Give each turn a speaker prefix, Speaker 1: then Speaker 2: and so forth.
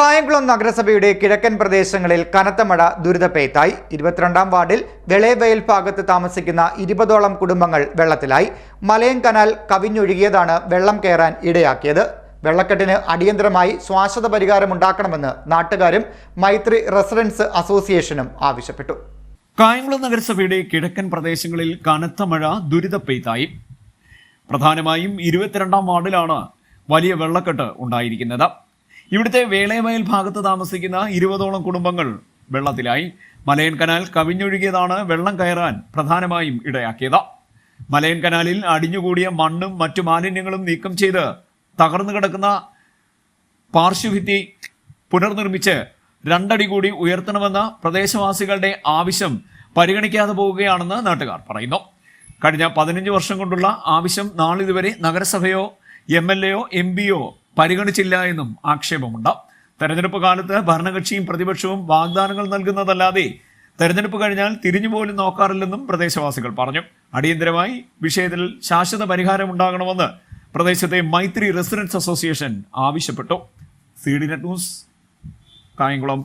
Speaker 1: കായംകുളം നഗരസഭയുടെ കിഴക്കൻ പ്രദേശങ്ങളിൽ കനത്ത മഴ ദുരിതപ്പെയ്ത്തായി ഇരുപത്തിരണ്ടാം വാർഡിൽ വെളേവയൽ ഭാഗത്ത് താമസിക്കുന്ന ഇരുപതോളം കുടുംബങ്ങൾ വെള്ളത്തിലായി. മലയം കനാൽ കവിഞ്ഞൊഴുകിയതാണ് വെള്ളം കയറാൻ ഇടയാക്കിയത്. വെള്ളക്കെട്ടിന് അടിയന്തരമായി ശ്വാശ്വത പരിഹാരം ഉണ്ടാക്കണമെന്ന് നാട്ടുകാരും മൈത്രി റെസിഡൻസ് അസോസിയേഷനും ആവശ്യപ്പെട്ടു.
Speaker 2: കായംകുളം നഗരസഭയുടെ കിഴക്കൻ പ്രദേശങ്ങളിൽ കനത്ത മഴ ദുരിതപ്പെയ്ത്തായി പ്രധാനമായും ഇരുപത്തിരണ്ടാം വാർഡിലാണ് വലിയ വെള്ളക്കെട്ട് ഉണ്ടായിരിക്കുന്നത്. ഇവിടുത്തെ വേളയമയൽ ഭാഗത്ത് താമസിക്കുന്ന ഇരുപതോളം കുടുംബങ്ങൾ വെള്ളത്തിലായി. മലയൻ കനാൽ കവിഞ്ഞൊഴുകിയതാണ് വെള്ളം കയറാൻ പ്രധാനമായും ഇടയാക്കിയത്. മലയൻ കനാലിൽ അടിഞ്ഞുകൂടിയ മണ്ണും മറ്റു മാലിന്യങ്ങളും നീക്കം ചെയ്ത് തകർന്നു കിടക്കുന്ന പാർശ്വഭിത്തി പുനർനിർമ്മിച്ച് രണ്ടടി കൂടി ഉയർത്തണമെന്ന പ്രദേശവാസികളുടെ ആവശ്യം പരിഗണിക്കാതെ പോവുകയാണെന്ന് നാട്ടുകാർ പറയുന്നു. കഴിഞ്ഞ പതിനഞ്ച് വർഷം കൊണ്ടുള്ള ആവശ്യം നാളിതുവരെ നഗരസഭയോ എം എൽ എയോ എം പിയോ പരിഗണിച്ചില്ല എന്നും ആക്ഷേപമുണ്ട് തെരഞ്ഞെടുപ്പ് കാലത്ത് ഭരണകക്ഷിയും പ്രതിപക്ഷവും വാഗ്ദാനങ്ങൾ നൽകുന്നതല്ലാതെ തെരഞ്ഞെടുപ്പ് കഴിഞ്ഞാൽ തിരിഞ്ഞുപോലും നോക്കാറില്ലെന്നും പ്രദേശവാസികൾ പറഞ്ഞു. അടിയന്തരമായി വിഷയത്തിൽ ശാശ്വത പരിഹാരം ഉണ്ടാകണമെന്ന് പ്രദേശത്തെ മൈത്രി റെസിഡൻസ് അസോസിയേഷൻ ആവശ്യപ്പെട്ടു. C D net news Kayamkulam.